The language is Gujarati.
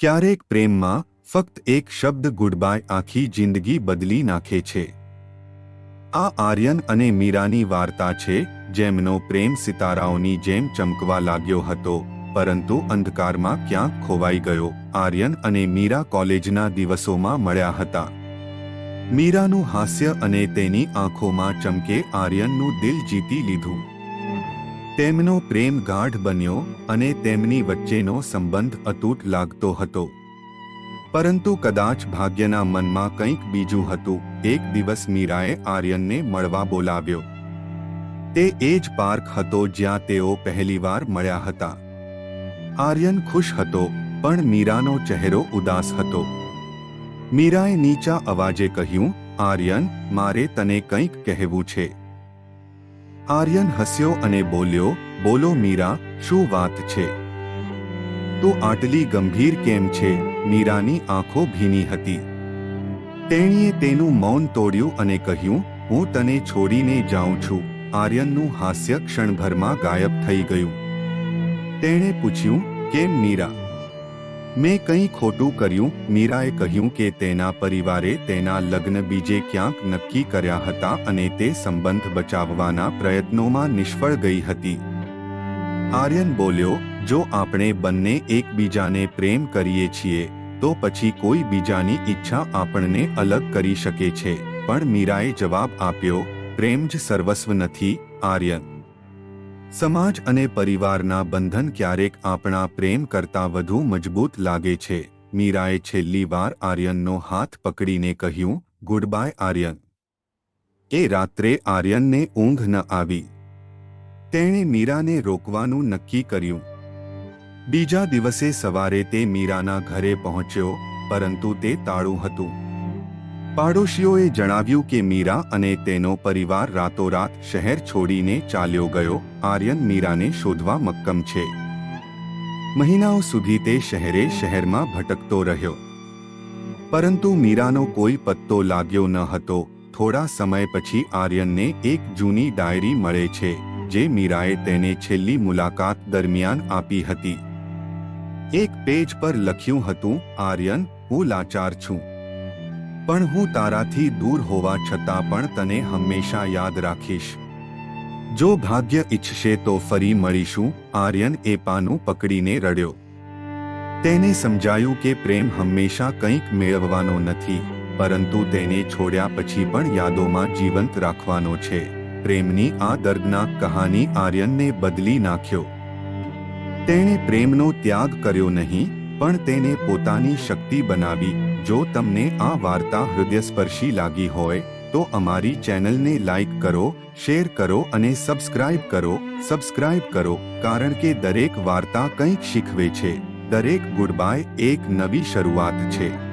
ક્યારેક પ્રેમમાં ફક્ત એક શબ્દ ગુડબાય આખી જિંદગી બદલી નાખે છે. આ આર્યન અને મીરાની વાર્તા છે, જેમનો પ્રેમ સિતારાઓની જેમ ચમકવા લાગ્યો હતો, પરંતુ અંધકારમાં ક્યાંક ખોવાઈ ગયો. આર્યન અને મીરા કોલેજના દિવસોમાં મળ્યા હતા. મીરાનું હાસ્ય અને તેની આંખોમાં ચમકે આર્યનનું દિલ જીતી લીધું. તેમનો પ્રેમ ગાઢ બન્યો અને તેમની વચ્ચેનો સંબંધ અતૂટ લાગતો હતો. પરંતુ કદાચ ભાગ્યના મનમાં કંઈક બીજું હતું, એક દિવસ મીરાએ આર્યનને મળવા બોલાવ્યો. તે એ જ પાર્ક હતો જ્યાં તેઓ પહેલીવાર મળ્યા હતા. આર્યન ખુશ હતો, પણ મીરાનો ચહેરો ઉદાસ હતો. મીરાએ નીચા અવાજે કહ્યું, આર્યન, મારે તને કંઈક કહેવું છે. આર્યન હસ્યો અને બોલ્યો, બોલો મીરા, શું વાત છે? તું આટલી ગંભીર કેમ છે? મીરાની આંખો ભીની હતી. તેણીએ તેનું મૌન તોડ્યું અને કહ્યું, હું તને છોડીને જાઉં છું. આર્યનનું હાસ્ય ક્ષણભરમાં ગાયબ થઈ ગયું. તેણે પૂછ્યું, કેમ મીરા? મેં કંઈ ખોટું કર્યું? મીરાએ કહ્યું કે તેના પરિવારે તેના લગ્ન બીજે ક્યાંક નક્કી કર્યા હતા અને તે સંબંધ બચાવવાના પ્રયત્નોમાં નિષ્ફળ ગઈ હતી. આર્યન બોલ્યો, જો આપણે બંને એકબીજાને પ્રેમ કરીએ છીએ, તો પછી કોઈ બીજાની ઈચ્છા આપણને અલગ કરી શકે છે. પણ મીરાએ જવાબ આપ્યો, પ્રેમ જ સર્વસ્વ નથી, આર્યન. સમાજ અને પરિવારના બંધન ક્યારેક આપણા પ્રેમ કરતાં વધુ મજબૂત લાગે છે. મીરાએ છેલ્લી વાર આર્યનનો હાથ પકડીને કહ્યું ગુડ બાય આર્યન. એ રાત્રે આર્યનને ઊંઘ ન આવી. તેણે મીરાને રોકવાનું નક્કી કર્યું. બીજા દિવસે સવારે તે મીરાના ઘરે પહોંચ્યો, પરંતુ તે તાળું હતું. પાડોશીઓએ જણાવ્યું કે મીરા અને તેનો પરિવાર રાતોરાત શહેર છોડીને ચાલ્યો ગયો. આર્યન મીરાને શોધવા મક્કમ છે. મહિનાઓ સુધી તે શહેરે શહેરમાં ભટકતો રહ્યો. પરંતુ મીરાનો કોઈ પત્તો લાગ્યો ન હતો. થોડા સમય પછી આર્યનને એક જૂની ડાયરી મળે છે, જે મીરાએ તેને છેલ્લી મુલાકાત દરમિયાન આપી હતી. એક પેજ પર લખ્યું હતું, આર્યન, હું લાચાર છું. પણ હું તારાથી દૂર હોવા છતાં પણ તને હંમેશા યાદ રાખીશ. જો ભાગ્ય ઈચ્છશે તો ફરી મળીશું. આર્યન એ પાનું પકડીને રડ્યો. તેને સમજાયું કે પ્રેમ હંમેશા કંઈક મેળવવાનો નથી, પરંતુ તેને છોડ્યા પછી પણ યાદોમાં જીવંત રાખવાનો છે. પ્રેમની આ દર્દનાક કહાની આર્યનને બદલી નાખ્યો. તેણે પ્રેમનો ત્યાગ કર્યો નહીં, પણ તેને પોતાની શક્તિ બનાવી. જો તમને આ વાર્તા હૃદયસ્પર્શી લાગી હોય, તો અમારી ચેનલને લાઇક કરો, શેર કરો અને સબસ્ક્રાઇબ કરો. સબસ્ક્રાઇબ કરો, કારણ કે દરેક વાર્તા કંઈક શીખવે છે. દરેક ગુડબાય એક નવી શરૂઆત છે.